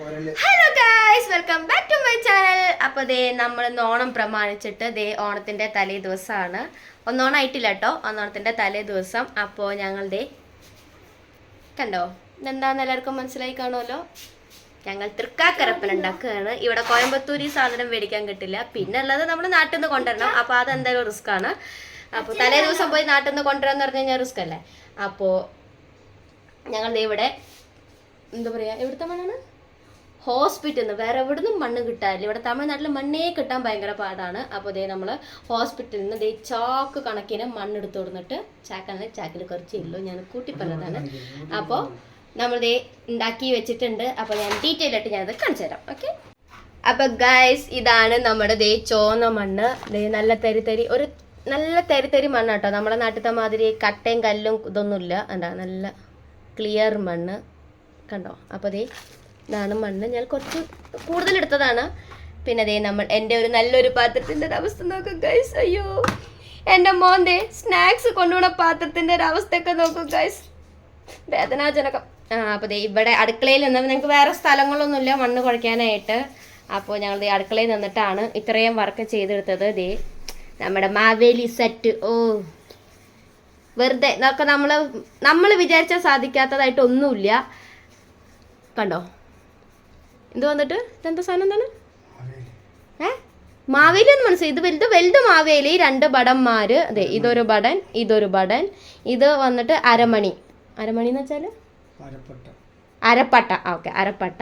Hello guys welcome back to my channel അപ്പോൾ ദേ നമ്മൾ ഇന്ന് ഓണം പ്രമാണിച്ചിട്ട് ദേ ഓണത്തിന്റെ തലേ ദിവസമാണ് ഒന്നോണം ആയിട്ടില്ല കേട്ടോ ഒന്നോണത്തിന്റെ തലേ ദിവസം. അപ്പോൾ ഞങ്ങൾ ദേ കണ്ടോ? ഇതെന്താന്ന് എല്ലാവർക്കും മനസ്സിലായി കാണുമല്ലോ? ഞങ്ങൾ തൃക്കാക്കരപ്പൻ ഉണ്ടാക്കുകയാണ്. ഇവിടെ കോയമ്പത്തൂർ ഈ സാധനം മേടിക്കാൻ കിട്ടില്ല. പിന്നെ ഉള്ളത് നമ്മൾ നാട്ടിൽ നിന്ന് കൊണ്ടുവരണം. അപ്പോൾ അതെന്തായാലും റിസ്ക് ആണ്. അപ്പോൾ തലേ ദിവസം പോയി നാട്ടിൽ നിന്ന് കൊണ്ടുവരാന്ന് പറഞ്ഞു കഴിഞ്ഞാൽ റിസ്ക് അല്ലേ? അപ്പോൾ ഞങ്ങൾ ദേ ഇവിടെ എന്താ പറയാ എവിടുത്തെ മണ്ണാണ്? ഹോസ്പിറ്റലിൽ നിന്ന് വേറെ എവിടെ നിന്നും മണ്ണ് കിട്ടാനില്ല ഇവിടെ തമിഴ്നാട്ടിൽ മണ്ണേ കിട്ടാൻ ഭയങ്കര പാടാണ്. അപ്പോൾ ദേ നമ്മൾ ഹോസ്പിറ്റലിൽ നിന്ന് ദേ ചാക്ക് കണക്കിന് മണ്ണ് എടുത്ത് കൊടുത്തിട്ട് ചാക്കാണ് ചാക്കിൽ കുറച്ച് ഇല്ലോ ഞാൻ കൂട്ടി പറഞ്ഞതാണ്. അപ്പോൾ നമ്മൾ ദേ ഉണ്ടാക്കി വെച്ചിട്ടുണ്ട്. അപ്പോൾ ഞാൻ ഡീറ്റെയിൽ ആയിട്ട് ഞാനത് കാണിച്ചു തരാം. ഓക്കെ? അപ്പൊ ഗൈസ് ഇതാണ് നമ്മുടെ ദേ ചോന്ന മണ്ണ്. ദേ നല്ല തരി തരി ഒരു നല്ല തരി തരി മണ്ണ് കേട്ടോ നമ്മുടെ നാട്ടിലത്തെ മാതിരി കട്ടയും കല്ലും ഇതൊന്നുമില്ല. എന്താ നല്ല ക്ലിയർ മണ്ണ്. കണ്ടോ? അപ്പോൾ ദേ ഇതാണ് മണ്ണ്. ഞാൻ കുറച്ച് കൂടുതൽ എടുത്തതാണ്. പിന്നെ അതേ നമ്മൾ എന്റെ ഒരു നല്ലൊരു പാത്രത്തിന്റെ ഒരു അവസ്ഥ നോക്കും ഗൈസ് അയ്യോ. എന്റെ മോൻ ദേ സ്നാക്സ് കൊണ്ടുപോണ പാത്രത്തിന്റെ ഒരു അവസ്ഥയൊക്കെ നോക്കും ഗൈസ് വേദനാജനകം. ആ അപ്പോൾ ദേ ഇവിടെ അടുക്കളയിൽ നിന്ന് ഞങ്ങൾക്ക് വേറെ സ്ഥലങ്ങളൊന്നുമില്ല മണ്ണ് കുഴയ്ക്കാനായിട്ട്. അപ്പോൾ ഞങ്ങൾ ദേ അടുക്കളയിൽ നിന്നിട്ടാണ് ഇത്രയും വർക്ക് ചെയ്തെടുത്തത് ദേ. നമ്മുടെ മാവേലി സെറ്റ് ഓ. വെറുതെ ഇതൊക്കെ നമ്മൾ നമ്മൾ വിചാരിച്ചാൽ സാധിക്കാത്തതായിട്ട് ഒന്നുമില്ല. കണ്ടോ? ഇത് വന്നിട്ട്? ഇതെന്താ സാധനം എന്താണ്? ഏ? മാവേലി എന്ന് മനസ്സിലായി. ഇത് വലുത് വലുത് മാവേലി രണ്ട് ബടന്മാർ അതെ ഇതൊരു ബടൻ ഇതൊരു ബടൻ ഇത് വന്നിട്ട് അരമണി. അരമണി എന്ന് വെച്ചാൽ അരപ്പട്ട. ഓക്കെ അരപ്പട്ട.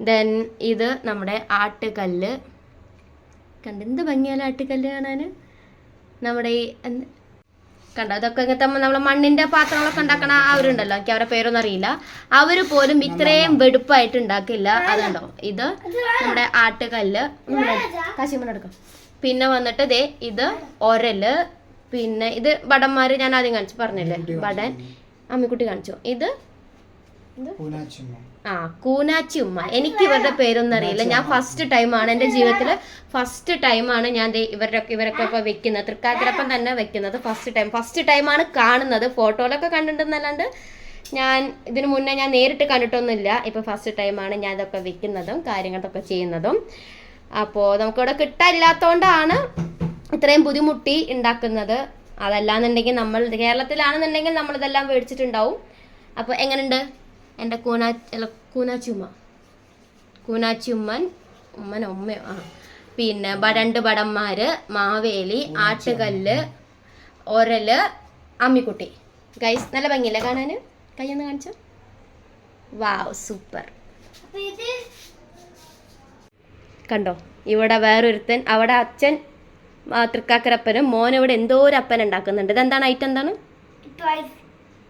ദെൻ ഇത് നമ്മുടെ ആട്ടുകല്ല്. കണ്ട് എന്ത് ഭംഗിയല്ല ആട്ടുകല്ല് കാണാൻ നമ്മുടെ ഈ എന്ത്? കണ്ടോ? അതൊക്കെ ഇങ്ങനത്തെ നമ്മളെ മണ്ണിന്റെ പാത്രങ്ങളൊക്കെ ഉണ്ടാക്കണ അവരുണ്ടല്ലോ എനിക്ക് അവരുടെ പേരൊന്നും അറിയില്ല. അവർ പോലും ഇത്രയും വെടുപ്പായിട്ട് ഉണ്ടാക്കില്ല. അതുണ്ടോ ഇത് നമ്മുടെ ആട്ടുകല്ല്. കാശിമൺ എടുക്കാം. പിന്നെ വന്നിട്ട് ദേ ഇത് ഒരൽ. പിന്നെ ഇത് വടന്മാര് ഞാൻ ആദ്യം കാണിച്ചു പറഞ്ഞില്ലേ? വടൻ. അമ്മിക്കുട്ടി കാണിച്ചു. ഇത് ആ കൂനാച്ചി ഉമ്മ എനിക്ക് ഇവരുടെ പേരൊന്നും അറിയില്ല. ഞാൻ ഫസ്റ്റ് ടൈമാണ് എന്റെ ജീവിതത്തിൽ ഫസ്റ്റ് ടൈമാണ് ഞാൻ ദേ ഇവരുടെ ഇവരൊക്കെ ഇപ്പോൾ വെക്കുന്നത്. തൃക്കാക്കരപ്പം തന്നെ വെക്കുന്നത് ഫസ്റ്റ് ടൈം ഫസ്റ്റ് ടൈമാണ് കാണുന്നത്. ഫോട്ടോയിലൊക്കെ കണ്ടിട്ടുണ്ടെന്നല്ലാണ്ട് ഞാൻ ഇതിനു മുന്നേ ഞാൻ നേരിട്ട് കണ്ടിട്ടൊന്നുമില്ല. ഇപ്പോൾ ഫസ്റ്റ് ടൈമാണ് ഞാൻ ഇതൊക്കെ വെക്കുന്നതും കാര്യങ്ങളൊക്കെ ചെയ്യുന്നതും. അപ്പോൾ നമുക്കിവിടെ കിട്ടാനില്ലാത്തതുകൊണ്ടാണ് ഇത്രയും ബുദ്ധിമുട്ടി ഉണ്ടാക്കുന്നത്. അതല്ലാന്നുണ്ടെങ്കിൽ നമ്മൾ കേരളത്തിലാണെന്നുണ്ടെങ്കിൽ നമ്മളിതെല്ലാം മേടിച്ചിട്ടുണ്ടാവും. അപ്പോൾ എങ്ങനെയുണ്ട് എന്റെ കൂനാ അല്ല കൂനാച്ചുമ്മ. കൂനാച്ചുമ്മൻ കൂനാച്ചി ഉമ്മൻ ഉമ്മയോ? ആ. പിന്നെ ബടണ്ട് രണ്ട് ബടന്മാര് മാവേലി ആട്ടുകല്ല് ഒരൽ അമ്മിക്കുട്ടി. ഗൈസ് നല്ല ഭംഗിയില്ല കാണാന്? കൈയൊന്ന് കാണിച്ചു? വാവ് സൂപ്പർ കണ്ടോ? ഇവിടെ വേറൊരുത്തൻ അവിടെ അച്ഛൻ തൃക്കാക്കരപ്പനും മോൻ ഇവിടെ എന്തോ ഒരു അപ്പൻ ഉണ്ടാക്കുന്നുണ്ട്. ഇതെന്താണ് ഐറ്റം എന്താണ്?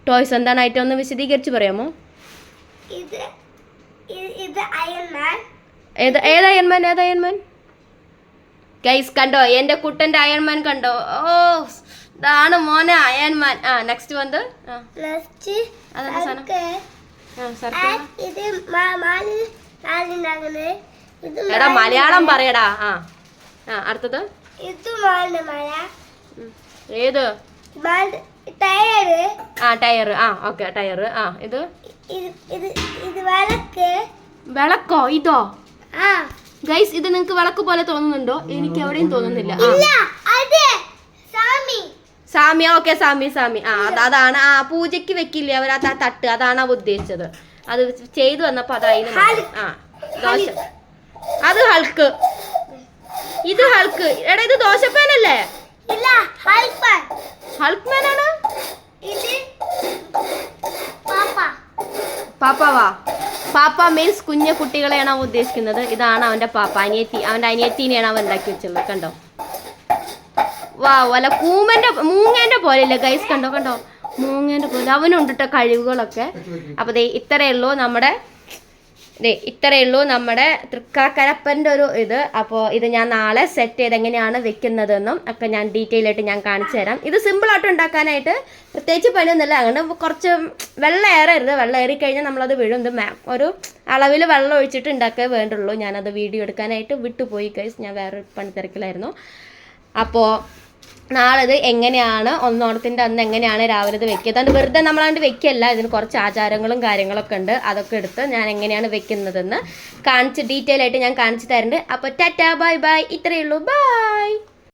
ടോയ്സ് എന്താണ് ഐറ്റം ഒന്ന് വിശദീകരിച്ച് പറയാമോ? ഇത് ഇത് അയൺമാൻ ഏത് ഏത് അയൺമാൻ ഏത് അയൺമാൻ ഗൈസ് കണ്ടോ? എന്റെ കുട്ടന്റെ അയൺമാൻ കണ്ടോ? ഓ ഇതാണ് മോനെ അയൺമാൻ ആ നെക്സ്റ്റ് വന്ന് എടാ മലയാളം പറയടാ. ആ. ആ അടുത്തത്. ഏത്? ടയർ ആ ടയർ ആ ഓക്കെ ടയർ ആ ഇത്? ഇത് ഇത് ഇത് വിളക്ക്. വിളക്കോ? ഇതോ? ആ. ഗൈസ് ഇത് നിങ്ങൾക്ക് വിളക്ക് പോലെ തോന്നുന്നുണ്ടോ? എനിക്ക് എവിടെയും തോന്നുന്നില്ല. ഇല്ല അതെ സാമി ഓക്കെ സാമി സാമി ആ അതാണ്. ആ പൂജയ്ക്ക് വെക്കില്ലേ അവർ ആ തട്ട്? അതാണ് അവ ഉദ്ദേശിച്ചത്. അത് ചെയ്തു വന്നപ്പോ അതായിരുന്നു ആ ദോശ. അത് ഹൾക്ക് ഇത് ഹൾക്ക് എടാ ഇത് ദോശപ്പാനല്ലേ? ഇല്ല ഹൽപ്പൻ. ഹൾക്ക് മാനാണ് ഇത് പാപ്പ പാപ്പാവാ പാപ്പ മീൻസ് കുഞ്ഞു കുട്ടികളെയാണ് അവൻ ഉദ്ദേശിക്കുന്നത്. ഇതാണ് അവന്റെ പാപ്പ അനിയത്തി. അവന്റെ അനിയത്തിനെയാണ് അവൻ ഉണ്ടാക്കി വെച്ചുള്ളത് കണ്ടോ? വാ വല്ല കൂമന്റെ മൂങ്ങേന്റെ പോലെയല്ലേ ഗൈസ് കണ്ടോ കണ്ടോ? മൂങ്ങേന്റെ പോലെ. അവനുണ്ടിട്ട കഴിവുകളൊക്കെ. അപ്പൊ ദേ ഇത്രയേ ഉള്ളൂ നമ്മുടെ ഇത്രയേ ഉള്ളൂ നമ്മുടെ തൃക്കാക്കരപ്പന്റെ ഒരു ഇത്. അപ്പോൾ ഇത് ഞാൻ നാളെ സെറ്റ് ചെയ്ത് എങ്ങനെയാണ് വെക്കുന്നതെന്നും ഒക്കെ ഞാൻ ഡീറ്റെയിൽ ആയിട്ട് ഞാൻ കാണിച്ചു തരാം. ഇത് സിമ്പിളായിട്ട് ഉണ്ടാക്കാനായിട്ട് പ്രത്യേകിച്ച് പണിയൊന്നുമില്ല. അങ്ങനെ കുറച്ച് വെള്ളം ഏറരുത്. വെള്ളം ഏറി കഴിഞ്ഞാൽ നമ്മളത് വീഴും. ഇത് ഒരു അളവിൽ വെള്ളം ഒഴിച്ചിട്ട് ഉണ്ടാക്കേ വേണ്ടുള്ളൂ. ഞാനത് വീഡിയോ എടുക്കാനായിട്ട് വിട്ടുപോയി കഴിച്ച് ഞാൻ വേറെ പണിത്തിരക്കിലായിരുന്നു. അപ്പോൾ നാളെ ഇത് എങ്ങനെയാണ്? ഒന്നോണത്തിന്റെ അന്ന് എങ്ങനെയാണ് രാവിലെ ഇത് വെക്കുക അതുകൊണ്ട് വെറുതെ നമ്മളാണ്ട് വെക്കല്ല. ഇതിന് കുറച്ച് ആചാരങ്ങളും കാര്യങ്ങളൊക്കെ ഉണ്ട്. അതൊക്കെ എടുത്ത് ഞാൻ എങ്ങനെയാണ് വെക്കുന്നതെന്ന് കാണിച്ച് ഡീറ്റെയിൽ ആയിട്ട് ഞാൻ കാണിച്ചു തരുന്നുണ്ട് അപ്പോൾ ടാറ്റാ ബൈ ബൈ. ഇത്രയേ ഉള്ളൂ. ബൈ.